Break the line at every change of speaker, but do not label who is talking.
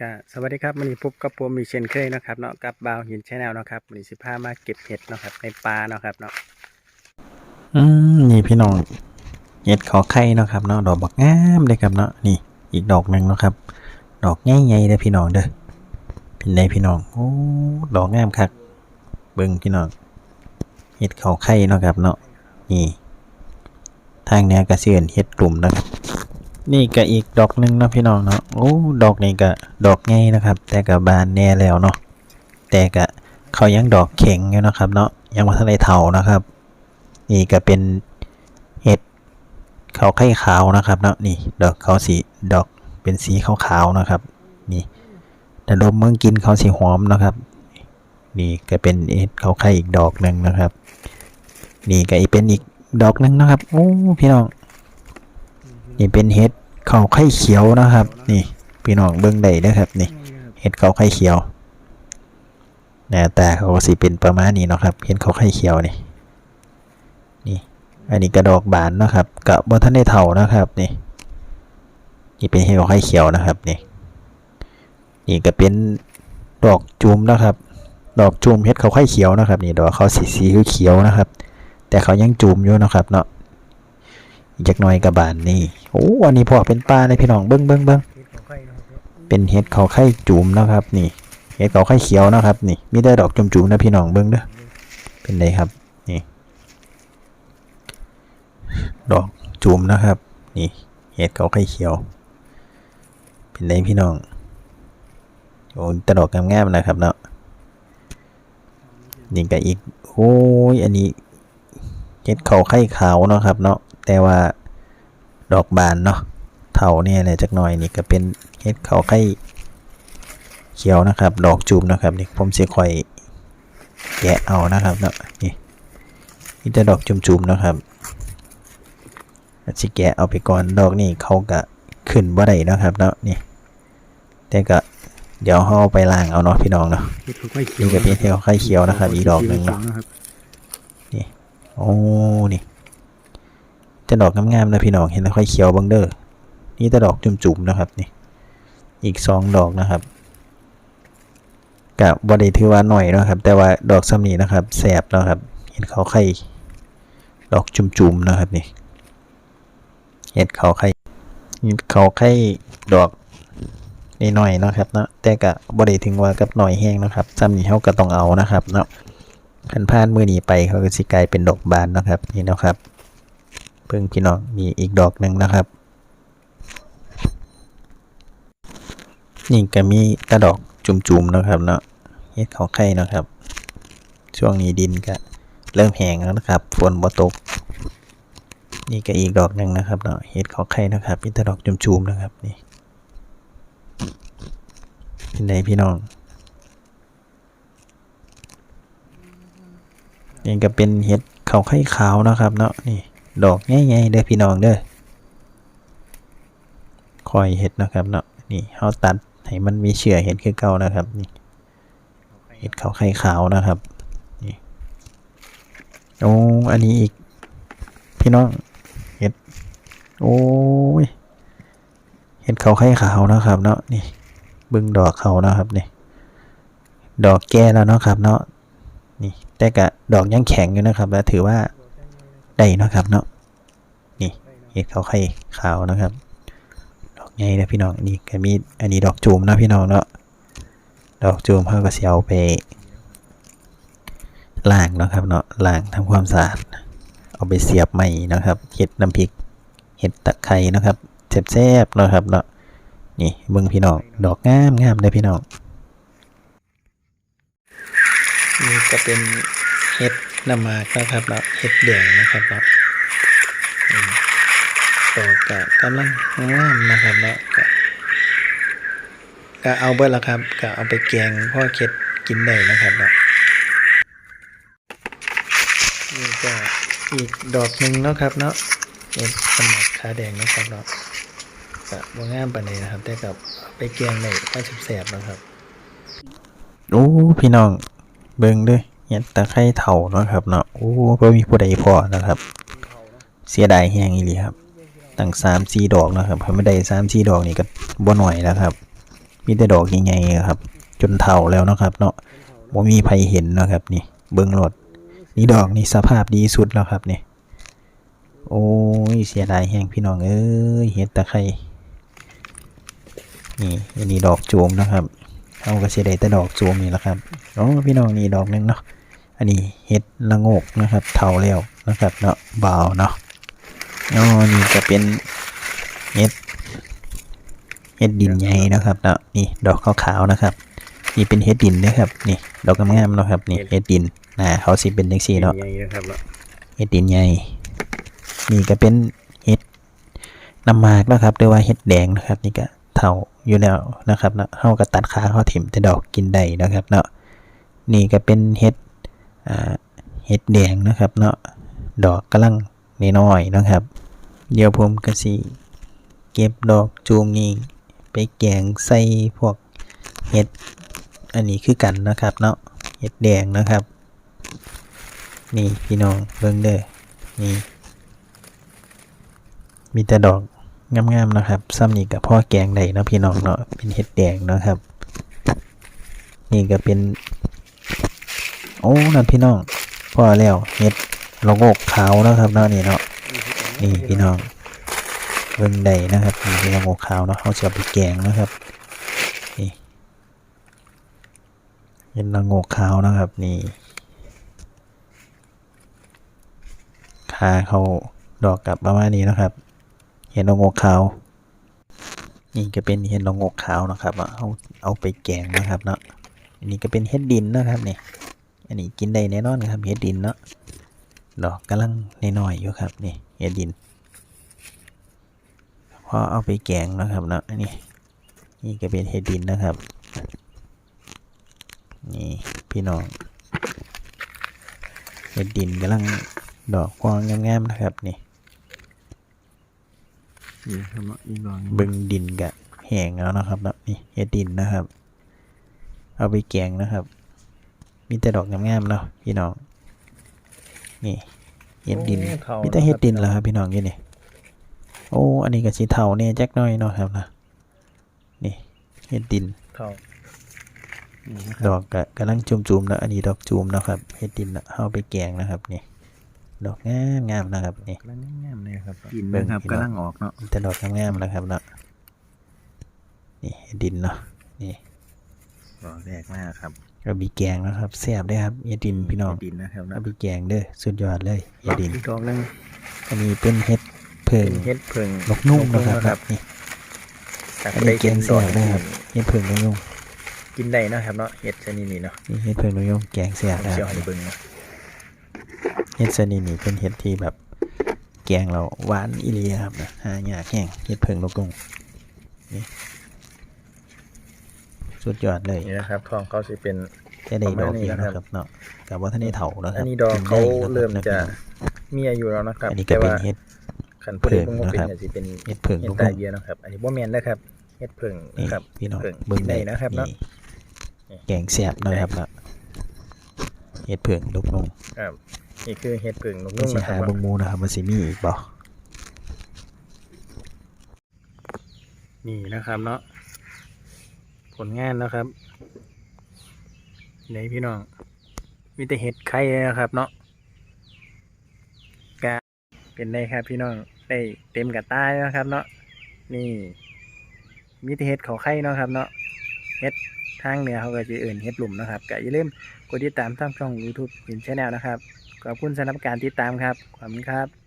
ก็สวัสดีครับวันนี้พบกับผมมีเช่นเคยนะครับเนาะกับบาวหินชาแนลนะครับวันนี้สิพามาเก็บเห็ดนะครับในป่าเนาะครับเนาะอืมนี่พี่น้องเห็ดขอไข่เนาะครับเนาะดอกบักงามเลยครับเนาะนี่อีกดอกหนึ่งนะครับ ดอกใหญ่ๆเลยพี่น้องเด้อเป็นไงพี่น้องโอ้ดอกงามคักเบิ่งพี่น้องเห็ดขอไข่เนาะครับเนาะนี่ ทางเนี้ยก็เสื่อนเห็ดกลุ่มนะครับ นี่ก็อีกดอกหนึ่งนะพี่น้องเนาะโอ้ดอกนี้ก็ดอกใหญ่นะครับ แต่ก็บานแน่แล้วเนาะแต่ก็เขายังดอกเข่งอยู่นะครับ เนาะยังมาทันได้เถานะครับ นี่ก็เป็นเห็ดเขาไข่ขาวนะครับเนาะนี่ ดอกเขาสีดอกเป็นสีขาวๆนะครับ นี่แต่ดมเมื่อกินเขาสีหอมนะครับ นี่ก็เป็นเห็ดเขาไข่อีกดอกหนึ่งนะครับ นี่ก็อีกเป็นอีกดอกหนึ่งนะครับโอ้พี่น้องนี่เป็นเห็ด เขาไข่เขียวนะครับ นี่พี่น้องเบิ้งได้นะครับ นี่เห็ดเขาไข่เขียวหน้าตาเขาก็สิเป็นประมาณนี้เนาะครับเห็ดเขาไข่เขียวนี่นี่ อันนี้กระดอกบานนะครับกับบนท่านได้เท่านะครับ นี่ นี่เป็นเห็ดเขาไข่เขียวนะครับนี่นี่ก็เป็นดอกจูมนะครับ ดอกจูมเห็ดเขาไข่เขียวนะครับ นี่ดอกเขาสีสีเขียวนะครับ แต่เขายังจูมอยู่นะครับเนาะ อีกจักหน่อยกับบานนี่โอ้อันนี้พอเป็นปลาเลยพี่น้องเบิ้งเบิ้งเบิ้งเป็นเห็ดเขาไข่จุ่มนะครับ นี่ เห็ดเขาไข่เขียวนะครับ นี่มีได้ดอกจุ่มๆนะพี่น้องเบิ้งเด้อเป็นไรครับ นี่ ดอกจุ่มนะครับ นี่ เห็ดเขาไข่เขียว เป็นไรพี่น้องโอ้ตดอกงามๆนะครับเนาะนี่ก็อีกโอ้ยอันนี้เห็ดเขาไข่ขาวนะครับ เนาะ แต่ว่าดอกบานเนาะเถาเนี่ยแหละจักหน่อยนี่ก็เป็นเห็ดเขาไข่เขียวนะครับ ดอกจูมนะครับนี่ผมสิค่อยแกะเอานะครับเนาะนี่นี่จะดอกจุ่มๆนะครับสิแกะเอาไปก่อนดอกนี่เขาก็ขึ้นบ่ได้เนาะครับเนาะนี่แต่ก็เดี๋ยวเขาเอาไปล้างเอาเนาะพี่น้องเนาะ
เห็ดเขาไข่เขีย
นี่
ว
ก็เป็นเห็ดเขาไข่เขียวนะครับ อีกดอกหนึ่งเนาะ
นะครับ
โอ้นี่ จะดอกงามๆนะพี่น้องเห็นแล้วค่อยเขียวบังเด้อนี่จะดอกจุ่มๆนะครับนี่อีกสองดอกนะครับกับบริถือว่าหน่อยนะครับ แต่ว่าดอกซ้ำนี้นะครับแสบนะครับ เห็นเขาไข่ดอกจุ่มๆนะครับนี่เห็ดเขาไข่เห็ดเขาไข่ดอกนี่หน่อยๆนะครับเนาะแต่กับบริถึงว่ากับหน่อยแห้งนะครับซ้ำนี้เขาก็ต้องเอานะครับเนาะขันพานมือนี้ไปเขาก็สิกลายเป็นดอกบานนะครับนี่นะครับ พิ่งพี่น้องมีอีกดอกหนึ่งนะครับ นี่ก็มีกระดอกจุ่มๆนะครับเนาะเฮ็ดเขาไข่นะครับ ช่วงนี้ดินก็เริ่มแห้งแล้วนะครับฝนบ่ตก นี่ก็อีกดอกหนึ่งนะครับเนาะเฮ็ดเขาไข่นะครับมีต่ดอกจุ่มๆนะครับนี่เป็นไงพี่น้องนี่ก็เป็นเห็ดเขาไข่ขาวนะครับ เนาะนี่ ดอกใหญ่ๆเด้อพี่น้องเด้อคอยเห็ดนะครับเนาะนี่เขาตัดให้มันมีเชื้อเห็ดคือเก่านะครับนี่เห็ดเขาไข่ขาวนะครับนี่โอ้อันนี้อีก พี่น้องเห็ดโอ้ยเห็ดเขาไข่ขาวนะครับ เนาะนี่บึ้งดอกเขานะครับนี่ดอกแก่แล้วเนาะครับ เนาะนี่แต่กะดอกยังแข็งอยู่นะครับ แล้วถือว่า ได้เนาะครับเนาะนี่เห็ดเขาไข่ขาวนะครับ ดอกใหญ่นะพี่น้องนี่ก็มีอันนี้ดอกจูมนะพี่น้องเนาะดอกจูมเขาก็เสียวไปล้างเนาะครับเนาะล้างทำความสะอาดเอาไปเสียบใหม่นะครับเห็ดน้ำพริกเห็ดตะไคร้นะครับแซ่บๆเนาะครับเนาะนี่เบิ่งพี่น้องดอกงามงามเลยพี่น้องนี่ก็เป็นเห็ด น้ำมากนะครับเนาะเห็ดแดงนะครับเนาะอืมดอกะกำลังงามนะครับเนาะกะกะเอาเบิดละครับกะเอาไปแกงพ่อเค็ดกินได้นะครับเนาะนี่ก็อีกดอกหนึ่งเนาะครับเนาะเห็ดน้ำหมากขาแดงนะครับเนาะกะบ่งามปานใดนะครับ แต่กับไปแกงได้ก็แซ่บๆนะครับโอ้พี่น้องเบิ่งเด้ว ยเห็ดตะไคร้เถ่าเนาะครับเนาะโอ้บ่มีผู้ใดพอนะครับ เสียดายแฮงอีหลีครับตั้งสามสี่ดอกนะครับถ้าไม่ได้สามสี่ดอกนี่ก็บ่หน่อยแล้วครับ มีแต่ดอกใหญ่ๆครับ จนเฒ่าแล้วนะครับ เนาะบ่มีใครเห็นนะครับ นี่ เบิ่งรถนี่ดอกนี่สภาพดีสุดแล้วครับนี่โอ้ยเสียดายแห้งพี่น้องเอ้ยเห็ดตะไคร้นี่อันนี้ดอกจูมนะครับ เอาก็เสียดายแต่ดอกจูมนี่แหละครับโอ้พี่น้องนี่ดอกหนึงเนาะอันนี้เห็ดละโงกนะครับเท่าแล้วนะครับเนาะเบาวเนาะอ๋อนี่จะเป็นเห็ดเห็ดดินใหญ่นะครับเนาะนี่ดอกขาวๆนะครับ นี่เป็นเห็ดดินนะครับ นี่ดอกงามๆเนาะครับนี่เห็ดดินนะเขาสิเป็นจังซี่เนาะ
ใหญ่นะครับเนาะ
เห็ดดินใหญ่นี่ก็เป็นเห็ดน้ำหมากนะครับหรือว่าเห็ดแดงนะครับ นี่ก็ เท่าอยู่แล้วนะครับเนาะเฮาก็ตัดขาเขาถิ่มแต่ดอกกินได้นะครับเนาะนี่ก็เป็นเห็ดอ่าเห็ดแดงนะครับเนาะดอกกำลังน้อยๆนะครับ เดี๋ยวผมก็สิเก็บดอกจูมนี่ไปแกงใส่พวกเห็ดอันนี้คือกันนะครับเนาะเห็ดแดงนะครับ นี่พี่น้องเบิ่งเด้อนี่มีแต่ดอก งามๆนะครับซ้ำนี่กับพ่อแกงได้เนาะพี่น้องเนาะเป็นเห็ดแดงเนาะครับ นี่ก็เป็น โอ้นั่นพี่น้องพ่อแล้วเห็ดละโงกขาวนะครับเนาะนี่เนาะนี่พี่น้องเบิ่งได้นะครับนี่เป็นละโงกขาวเนาะเขาจะไปแกงนะครับนี่เห็ดละโงกขาวนะครับนี่ขาเขาดอกกับประมาณนี้นะครับ เห็ดละโงกขาว นี่ก็เป็นเห็ดละโงกขาวนะครับเอาเอาเอาไปแกงนะครับเนาะอันนี้ก็เป็นเห็ดดินนะครับนี่อันนี้กินได้แน่นอนครับเห็ดดินเนาะดอกกำลังน้อยๆอยู่ครับนี่เห็ดดินพอเอาไปแกงนะครับเนาะอันนี้นี่ก็เป็นเห็ดดินนะครับนี่พี่น้องเห็ดดินกำลังดอกกวางงามๆนะครับนี่
นี่ครับเนาะอีกดอกหนึ่ง
เบึงดินกะแห้งแล้วนะครับเนาะนี่เห็ดดินนะครับ เอาไปแกงนะครับ มีแต่ดอกงามๆเนาะพี่น้อง นี่เห็ดดิน
โอ้เท่า
มีแต่เห็ดดิน
นะ
เหรอครับพี่น้องยี่นี่โอ้ อันนี้ก็สีเทาเนี่ยจักหน้อยเนาะครับนะนี่เห็ดดิน
เท่านี่นะค
ด
รับ
อกกะกำลังจุ่มๆนะอันนี้ดอกจูมนะครับเห็ดดินนะเอาไปแกงนะครับนี่ ดอกงามงามๆนะครับนี่
กำลังงามๆเลยครับกิน
เบิ่ง
นะครับ
พี่น้อง
กำลังออกเนาะ
มีแต่ดอกงามๆนะครับเนาะนี่เห็ดดินเนาะนี่
ดอกแรกมากครับ
เอาไปแกงนะครับแซ่บได้อครับเห็ดดินพี่น้อง
ดินนะครับ
เอา
นะ
ไปแกงเด้อสุดยอดเลยเห็ดดิน
อีกดอกหนึง
อันนี้เป็นเห็ดเพิง
เป็นเห็ดเพิง
นกนุ่งนะค
นะค
รั
รั
บบนี่
ครับ
อันนี้แกงแซ่บนะครับเห็ดเพิงนกยุง
กินได้นะครับเนาะเห็ดชนิดนี้เนาะ
นี่เห็ดเพิงนกยุงแกงแซ่บ
ผม
นะค
เชีย
รั
ว
บ
ให้เบิ่งเนาะ
เห็ดชนิดนี้เป็นเห็ดที่แบบแกงเราหวานอีเลียครับนะหายากแห้งเห็ดเพิงนกยุงนี่สุดยอดเลย
นี่นะครับทองเขาสิเป็น
จะได้ดอก
ประมาณนี้
เดียว
นะครับ
นะครับเนาะกับว่าท่านได้เถานะค
อั
รั
น
บ
นี้ดอก
กิน
เขา
ได้นะครับ
เริ่ม
นะ
จะ
พี่น้อง
มีอายุแล้วนะครับ
อันนี้ก็
แต่
เป็น
ว่า
เห็ด
ขันผู้ใด
เพิ
เพิ่
ง
งมาเป็น
นะครับ
เนี่ยสิเป็น
เห็ดเพิง
เห็
น
ด
ก
ตา
ยุง
เบียนะครับ อันนี้บ่แม่นนะครับเห็ดเพิง
นี่
นะครับ
พี่น้อง
เพิง
เบิ่ง
กินได้นะครับเนาะ
แกงแซ่บนะครับเนาะเห็ดเพิงนกยุง
ครับ นี่คือเห็ดเพิงนก
ก็
นุ่ง
สิ
นะครั
หา
บ
เบิ่งหมูนะครับว่าสิมีอีกบ่
นี่นะครับเนาะผลงานนะครับไหนพี่น้อง มีแต่เห็ดไข่เลยนะครับ เนาะกะเป็นได้ครับ พี่น้องได้เต็มกระต้ายนะครับ เนาะนี่ มีแต่เห็ดเขาไข่เนาะครับ เนาะเห็ดทางเหนือเขาก็จะเอื่นเห็ดหลุมนะครับก็อย่าลืมกดติดตามทางช่อง YouTube ยินชแนลนะครับ ขอบคุณสำหรับการติดตามครับ ขอบคุณครับ